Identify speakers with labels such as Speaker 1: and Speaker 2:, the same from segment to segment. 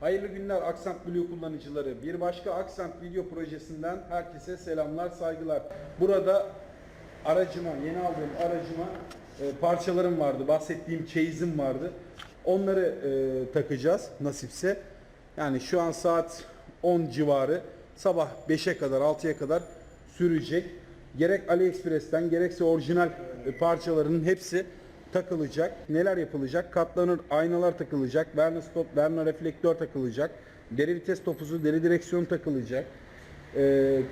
Speaker 1: Hayırlı günler Accent Blue kullanıcıları. Bir başka Accent video projesinden herkese selamlar, saygılar. Burada aracıma, yeni aldığım aracıma e, parçalarım vardı. Bahsettiğim çeyizim vardı. Onları e, takacağız nasipse. Yani şu an saat 10 civarı. Sabah 5'e kadar, 6'ya kadar sürecek. Gerek AliExpress'ten gerekse orijinal e, parçalarının hepsi takılacak. Neler yapılacak? Katlanır aynalar takılacak. Verna stop, verna reflektör takılacak. Deri vites topuzu, deri direksiyon takılacak. Ee,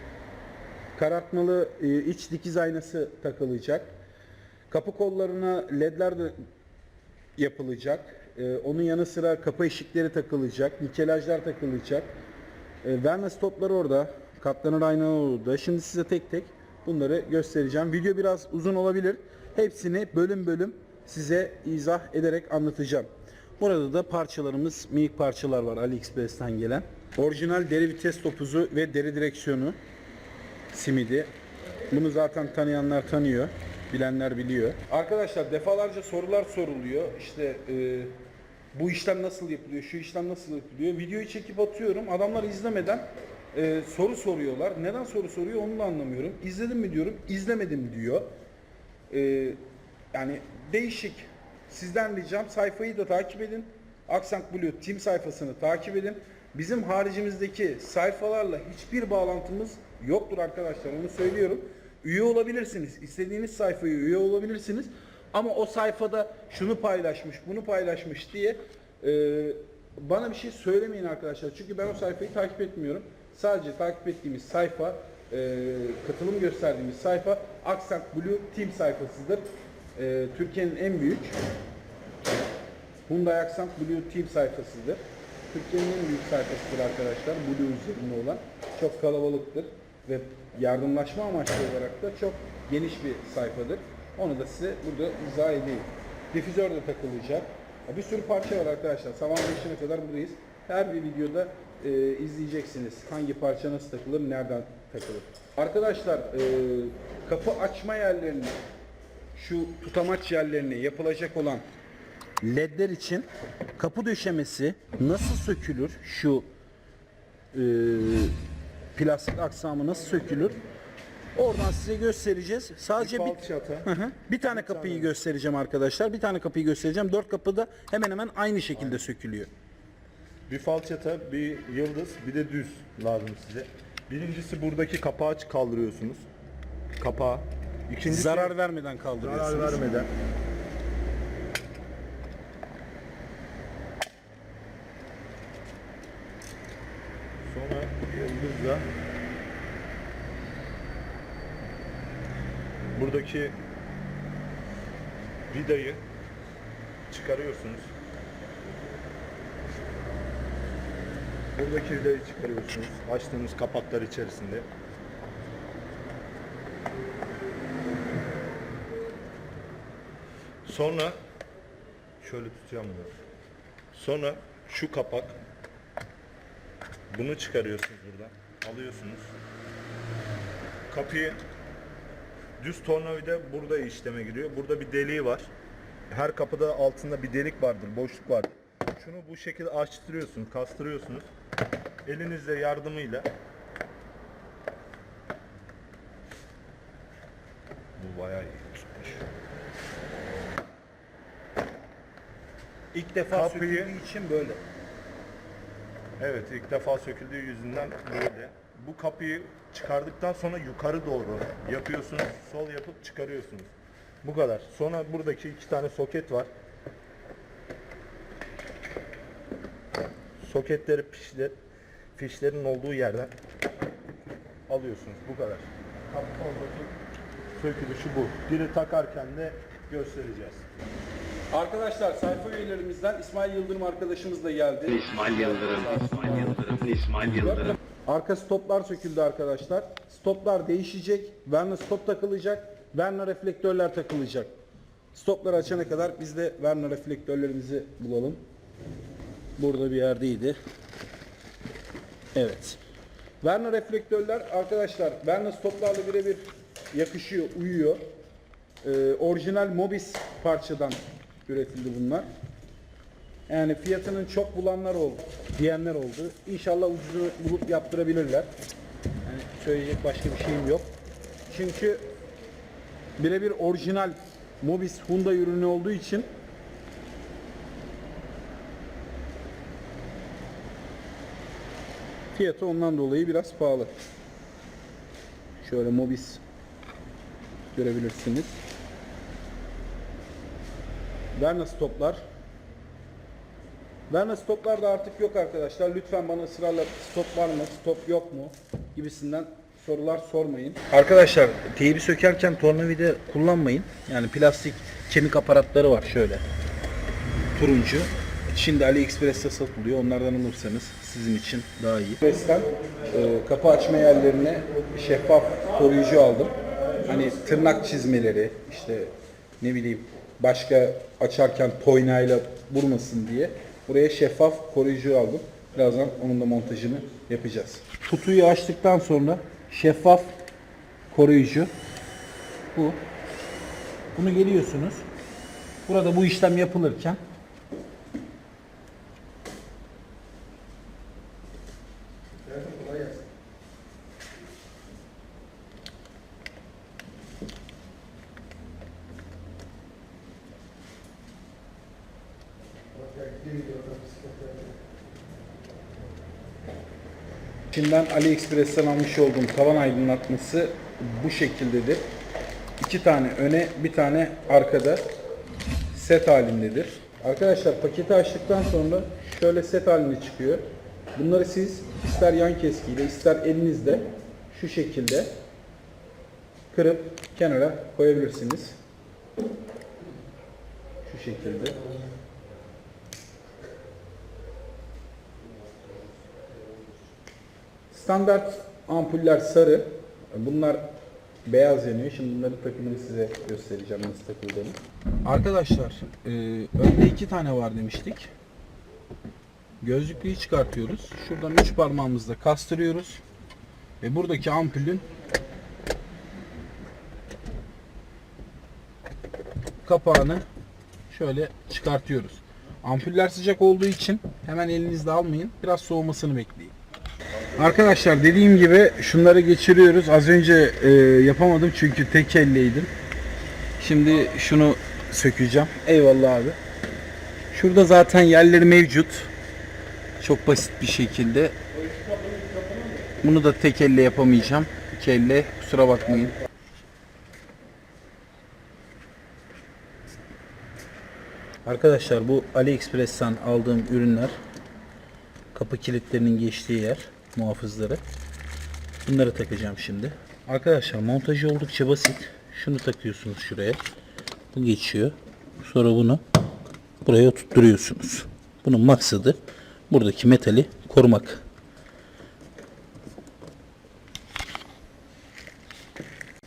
Speaker 1: karartmalı e, iç dikiz aynası takılacak. Kapı kollarına ledler de yapılacak. Ee, onun yanı sıra kapı ışıkları takılacak. Nikelajlar takılacak. Ee, verna stoplar orada. Katlanır aynalar orada. Şimdi size tek tek bunları göstereceğim. Video biraz uzun olabilir. Hepsini bölüm bölüm size izah ederek anlatacağım. Burada da parçalarımız, minik parçalar var AliExpress'ten gelen. Orijinal deri vites topuzu ve deri direksiyonu simidi. Bunu zaten tanıyanlar tanıyor, bilenler biliyor. Arkadaşlar defalarca sorular soruluyor. İşte e, bu işlem nasıl yapılıyor, şu işlem nasıl yapılıyor. Videoyu çekip atıyorum. Adamlar izlemeden e, soru soruyorlar. Neden soru soruyor onu da anlamıyorum. İzledin mi diyorum, izlemedim diyor. E, yani değişik. Sizden ricam sayfayı da takip edin. Accent Blue Team sayfasını takip edin. Bizim haricimizdeki sayfalarla hiçbir bağlantımız yoktur arkadaşlar. Onu söylüyorum. Üye olabilirsiniz. İstediğiniz sayfaya üye olabilirsiniz. Ama o sayfada şunu paylaşmış, bunu paylaşmış diye e, bana bir şey söylemeyin arkadaşlar. Çünkü ben o sayfayı takip etmiyorum. Sadece takip ettiğimiz sayfa, e, katılım gösterdiğimiz sayfa Accent Blue Team sayfasıdır. E, Türkiye'nin en büyük Hyundai Accent Blue Team sayfasıdır. Türkiye'nin en büyük sayfasıdır arkadaşlar. Blue üzerinde olan. Çok kalabalıktır ve yardımlaşma amaçlı olarak da çok geniş bir sayfadır. Onu da size burada izah edeyim. Difüzör de takılacak. Bir sürü parça var arkadaşlar. Sabah 5'ine kadar buradayız. Her bir videoda e, izleyeceksiniz. Hangi parça nasıl takılır, nereden takılır. Arkadaşlar e, kapı açma yerlerini, şu tutamaç yerlerine yapılacak olan ledler için kapı döşemesi nasıl sökülür? Şu e, plastik aksamı nasıl sökülür? Oradan size göstereceğiz. Sadece bir,
Speaker 2: Falçata.
Speaker 1: Hı hı. bir tane kapıyı göstereceğim arkadaşlar. Bir tane kapıyı göstereceğim. Dört kapı da hemen hemen aynı şekilde sökülüyor.
Speaker 2: Bir falçata, bir yıldız, bir de düz lazım size. Birincisi buradaki kapağı kaldırıyorsunuz. Kapağı. İkincisi
Speaker 1: Zarar vermeden kaldırıyorsunuz.
Speaker 2: zarar vermeden. Sonra yıldızla buradaki vidayı çıkarıyorsunuz. Buradaki vidayı çıkarıyorsunuz. Açtığınız kapaklar içerisinde. Sonra şöyle bunu. Sonra şu kapak bunu çıkarıyorsunuz buradan. Alıyorsunuz. Kapıyı düz tornavida burada işleme giriyor. Burada bir deliği var. Her kapıda altında bir delik vardır, boşluk vardır. Şunu bu şekilde açtırıyorsunuz, kastırıyorsunuz. Elinizle yardımıyla bu bayağı iyi tutmuş.
Speaker 1: İlk defa
Speaker 2: Kapıyı-
Speaker 1: söküldüğü için böyle.
Speaker 2: Evet ilk defa söküldüğü yüzünden böyle. Bu kapıyı çıkardıktan sonra yukarı doğru yapıyorsunuz. Sol yapıp çıkarıyorsunuz. Bu kadar. Sonra buradaki iki tane soket var. Soketleri fişler, fişlerin olduğu yerden alıyorsunuz. Bu kadar. Kapı koldaki sökülüşü bu. Biri takarken de göstereceğiz.
Speaker 1: Arkadaşlar sayfa üyelerimizden İsmail Yıldırım arkadaşımız da geldi.
Speaker 3: İsmail Yıldırım, İsmail Yıldırım, İsmail Yıldırım.
Speaker 1: Arka stoplar söküldü arkadaşlar. Stoplar değişecek. Verna stop takılacak. Verna reflektörler takılacak. Stopları açana kadar biz de Verna reflektörlerimizi bulalım. Burada bir yerdeydi. Evet. Verna reflektörler arkadaşlar Verna stoplarla birebir yakışıyor, uyuyor. Ee, orijinal Mobis parçadan üretildi bunlar. Yani fiyatının çok bulanlar oldu, diyenler oldu. İnşallah ucuzunu bulup yaptırabilirler. Yani söyleyecek başka bir şeyim yok. Çünkü birebir orijinal Mobis Hyundai ürünü olduğu için fiyatı ondan dolayı biraz pahalı. Şöyle Mobis görebilirsiniz. Verna stoplar. Verna stoplar da artık yok arkadaşlar. Lütfen bana ısrarla stop var mı, stop yok mu gibisinden sorular sormayın. Arkadaşlar teybi sökerken tornavida kullanmayın. Yani plastik kemik aparatları var şöyle. Turuncu. Şimdi AliExpress'te satılıyor. Onlardan alırsanız sizin için daha iyi. AliExpress'ten e, kapı açma yerlerine şeffaf koruyucu aldım. Hani tırnak çizmeleri, işte ne bileyim başka açarken toynayla vurmasın diye buraya şeffaf koruyucu aldım. Birazdan onun da montajını yapacağız. Kutuyu açtıktan sonra şeffaf koruyucu bu. Bunu geliyorsunuz. Burada bu işlem yapılırken Şimdiden AliExpress'ten almış olduğum tavan aydınlatması bu şekildedir. İki tane öne, bir tane arkada set halindedir. Arkadaşlar paketi açtıktan sonra şöyle set halinde çıkıyor. Bunları siz ister yan keskiyle ister elinizle şu şekilde kırıp kenara koyabilirsiniz. Şu şekilde. Standart ampuller sarı. Bunlar beyaz yanıyor. Şimdi bunların takımını size göstereceğim nasıl takıldığını. Arkadaşlar, e, önde iki tane var demiştik. Gözlüklüğü çıkartıyoruz. Şuradan üç parmağımızla kastırıyoruz. Ve buradaki ampulün kapağını şöyle çıkartıyoruz. Ampuller sıcak olduğu için hemen elinizde almayın. Biraz soğumasını bekleyin. Arkadaşlar dediğim gibi şunları geçiriyoruz. Az önce e, yapamadım çünkü tek elleydim. Şimdi şunu sökeceğim. Eyvallah abi. Şurada zaten yerleri mevcut. Çok basit bir şekilde. Bunu da tek elle yapamayacağım. İki elle kusura bakmayın. Arkadaşlar bu AliExpress'ten aldığım ürünler kapı kilitlerinin geçtiği yer muhafızları. Bunları takacağım şimdi. Arkadaşlar montajı oldukça basit. Şunu takıyorsunuz şuraya. Bu geçiyor. Sonra bunu buraya tutturuyorsunuz. Bunun maksadı buradaki metali korumak.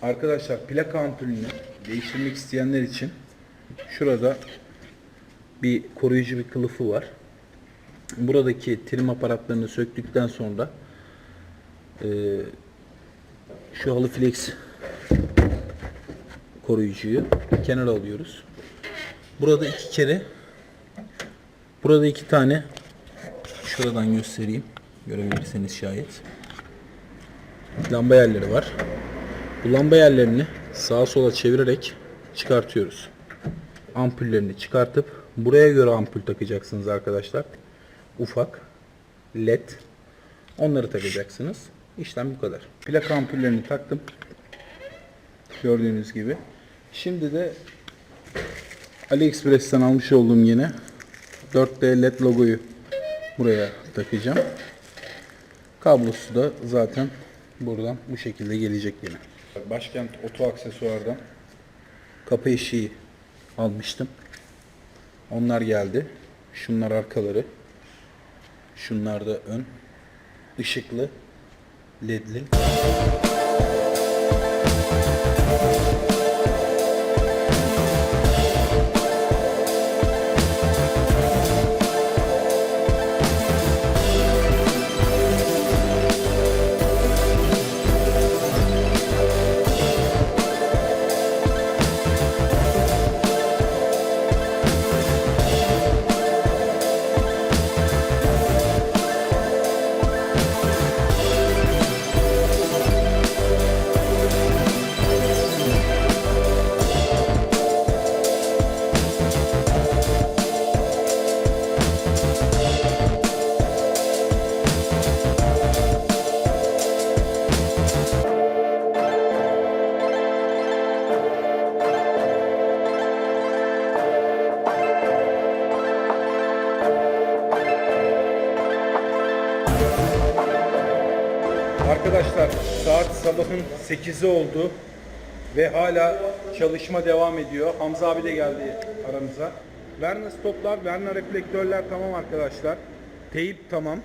Speaker 1: Arkadaşlar plaka ampulünü değiştirmek isteyenler için şurada bir koruyucu bir kılıfı var. Buradaki trim aparatlarını söktükten sonra e, şu halı flex koruyucuyu kenara alıyoruz. Burada iki kere burada iki tane şuradan göstereyim görebilirseniz şayet lamba yerleri var. Bu lamba yerlerini sağa sola çevirerek çıkartıyoruz. Ampullerini çıkartıp buraya göre ampul takacaksınız arkadaşlar. Ufak led onları takacaksınız. İşlem bu kadar. Plaka ampullerini taktım. Gördüğünüz gibi. Şimdi de AliExpress'ten almış olduğum yine 4D led logoyu buraya takacağım. Kablosu da zaten buradan bu şekilde gelecek yine. Başkent Oto Aksesuar'dan kapı eşiği almıştım. Onlar geldi. Şunlar arkaları. Şunlar da ön. Işıklı. Ledli. 8'i oldu ve hala çalışma devam ediyor. Hamza abi de geldi aramıza. Verna stoplar, Verna reflektörler tamam arkadaşlar. Teyip tamam.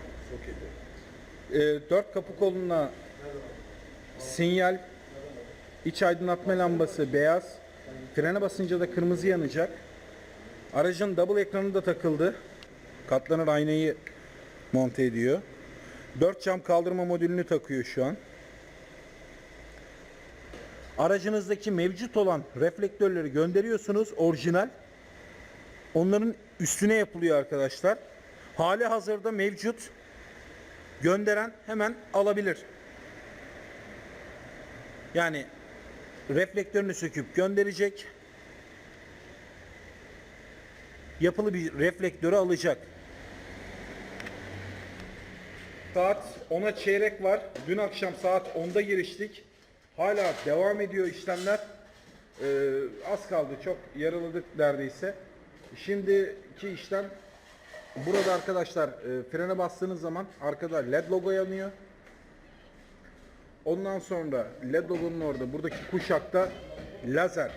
Speaker 1: Ee, dört kapı koluna sinyal, iç aydınlatma lambası beyaz. Frene basınca da kırmızı yanacak. Aracın double ekranı da takıldı. Katlanır aynayı monte ediyor. 4 cam kaldırma modülünü takıyor şu an. Aracınızdaki mevcut olan reflektörleri gönderiyorsunuz orijinal. Onların üstüne yapılıyor arkadaşlar. Hali hazırda mevcut. Gönderen hemen alabilir. Yani reflektörünü söküp gönderecek. Yapılı bir reflektörü alacak. Saat 10'a çeyrek var. Dün akşam saat 10'da giriştik. Hala devam ediyor işlemler. Ee, az kaldı. Çok yarıladık neredeyse. Şimdiki işlem burada arkadaşlar e, frene bastığınız zaman arkada led logo yanıyor. Ondan sonra led logonun orada buradaki kuşakta lazer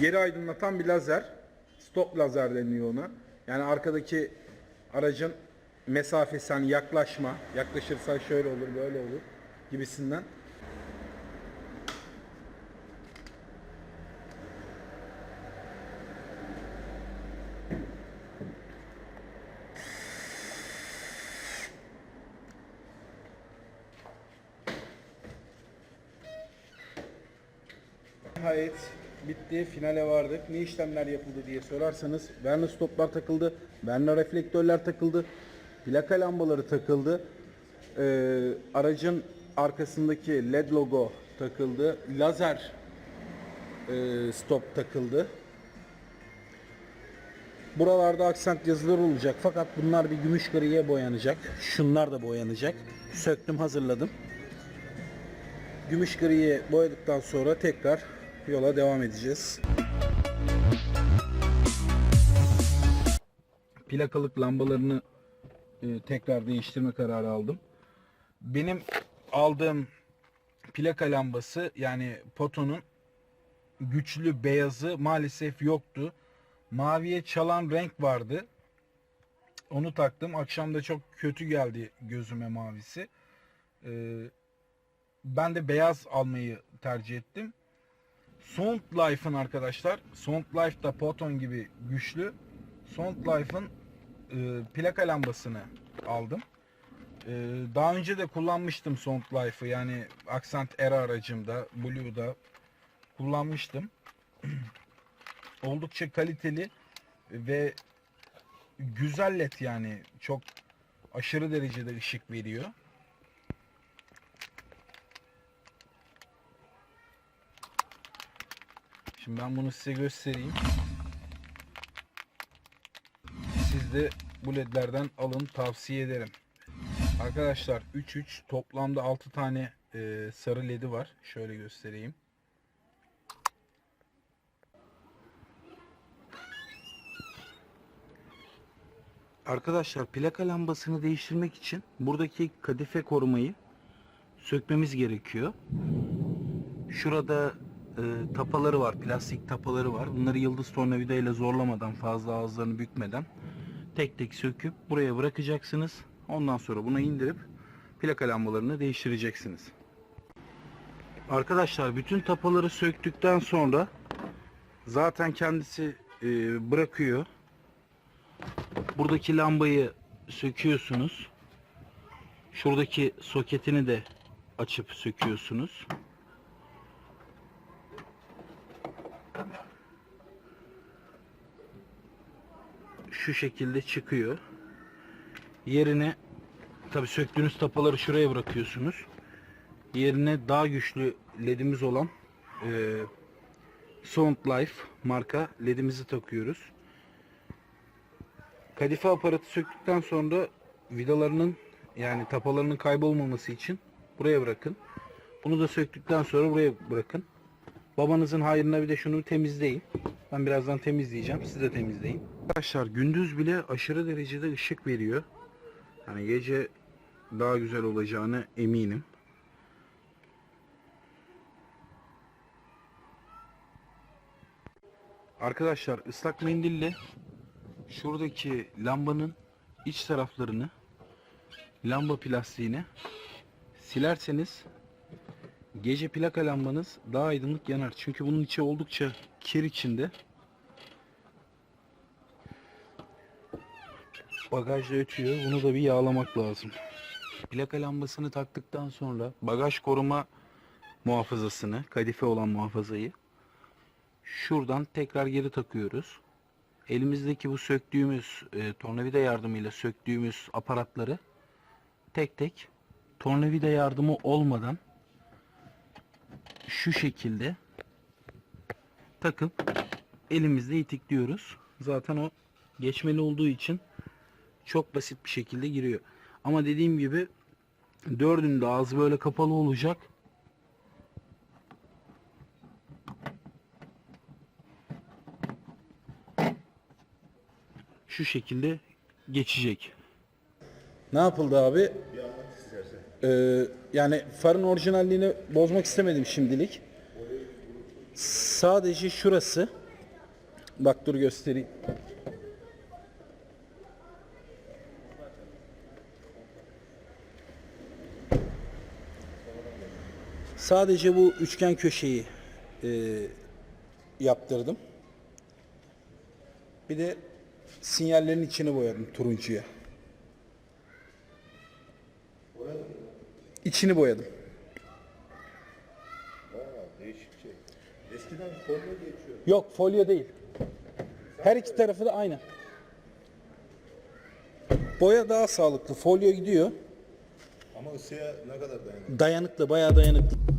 Speaker 1: yeri aydınlatan bir lazer. Stop lazer deniyor ona. Yani arkadaki aracın mesafesi hani yaklaşma, yaklaşırsan şöyle olur, böyle olur gibisinden. Nihayet bitti. Finale vardık. Ne işlemler yapıldı diye sorarsanız Verna stoplar takıldı. Verna reflektörler takıldı. Plaka lambaları takıldı. Ee, aracın arkasındaki led logo takıldı. Lazer e, stop takıldı. Buralarda aksent yazılar olacak fakat bunlar bir gümüş griye boyanacak. Şunlar da boyanacak. Söktüm hazırladım. Gümüş griye boyadıktan sonra tekrar yola devam edeceğiz. Plakalık lambalarını e, tekrar değiştirme kararı aldım. Benim aldığım plaka lambası yani Poto'nun güçlü beyazı maalesef yoktu. Maviye çalan renk vardı. Onu taktım. Akşam da çok kötü geldi gözüme mavisi. Ee, ben de beyaz almayı tercih ettim. Sound Life'ın arkadaşlar, Sound Life da Poton gibi güçlü. Sound Life'ın e, plaka lambasını aldım. E, daha önce de kullanmıştım Sound Life'ı yani Accent Era aracımda, Blue'da kullanmıştım. Oldukça kaliteli ve güzel led yani çok aşırı derecede ışık veriyor. Şimdi ben bunu size göstereyim. Siz de bu ledlerden alın tavsiye ederim. Arkadaşlar 3-3 toplamda 6 tane e, sarı ledi var. Şöyle göstereyim. Arkadaşlar plaka lambasını değiştirmek için buradaki kadife korumayı sökmemiz gerekiyor. Şurada e, tapaları var, plastik tapaları var. Bunları yıldız tornavida ile zorlamadan, fazla ağızlarını bükmeden tek tek söküp buraya bırakacaksınız. Ondan sonra bunu indirip plaka lambalarını değiştireceksiniz. Arkadaşlar bütün tapaları söktükten sonra zaten kendisi e, bırakıyor. Buradaki lambayı söküyorsunuz. Şuradaki soketini de açıp söküyorsunuz. Şu şekilde çıkıyor. Yerine tabi söktüğünüz tapaları şuraya bırakıyorsunuz. Yerine daha güçlü ledimiz olan e, Sound Life marka ledimizi takıyoruz. Kadife aparatı söktükten sonra vidalarının yani tapalarının kaybolmaması için buraya bırakın. Bunu da söktükten sonra buraya bırakın. Babanızın hayrına bir de şunu temizleyin. Ben birazdan temizleyeceğim. Siz de temizleyin. Arkadaşlar gündüz bile aşırı derecede ışık veriyor. Yani gece daha güzel olacağını eminim. Arkadaşlar ıslak mendille şuradaki lambanın iç taraflarını lamba plastiğine silerseniz gece plaka lambanız daha aydınlık yanar. Çünkü bunun içi oldukça kir içinde. Bagajda ötüyor. Bunu da bir yağlamak lazım. Plaka lambasını taktıktan sonra bagaj koruma muhafazasını, kadife olan muhafazayı şuradan tekrar geri takıyoruz. Elimizdeki bu söktüğümüz e, tornavida yardımıyla söktüğümüz aparatları tek tek tornavida yardımı olmadan şu şekilde takıp elimizle itikliyoruz. Zaten o geçmeli olduğu için çok basit bir şekilde giriyor. Ama dediğim gibi dördünde ağzı böyle kapalı olacak. Şu şekilde geçecek. Ne yapıldı abi? Ee, yani farın orijinalliğini bozmak istemedim şimdilik. Sadece şurası. Bak dur göstereyim. Sadece bu üçgen köşeyi e, yaptırdım. Bir de sinyallerin içini boyadım turuncuya. İçini boyadım.
Speaker 2: Şey. Eskiden folyo geçiyor.
Speaker 1: Yok folyo değil. Her iki tarafı da aynı. Boya daha sağlıklı. Folyo gidiyor.
Speaker 2: Ama ısıya ne kadar dayanıyor?
Speaker 1: Dayanıklı, bayağı dayanıklı.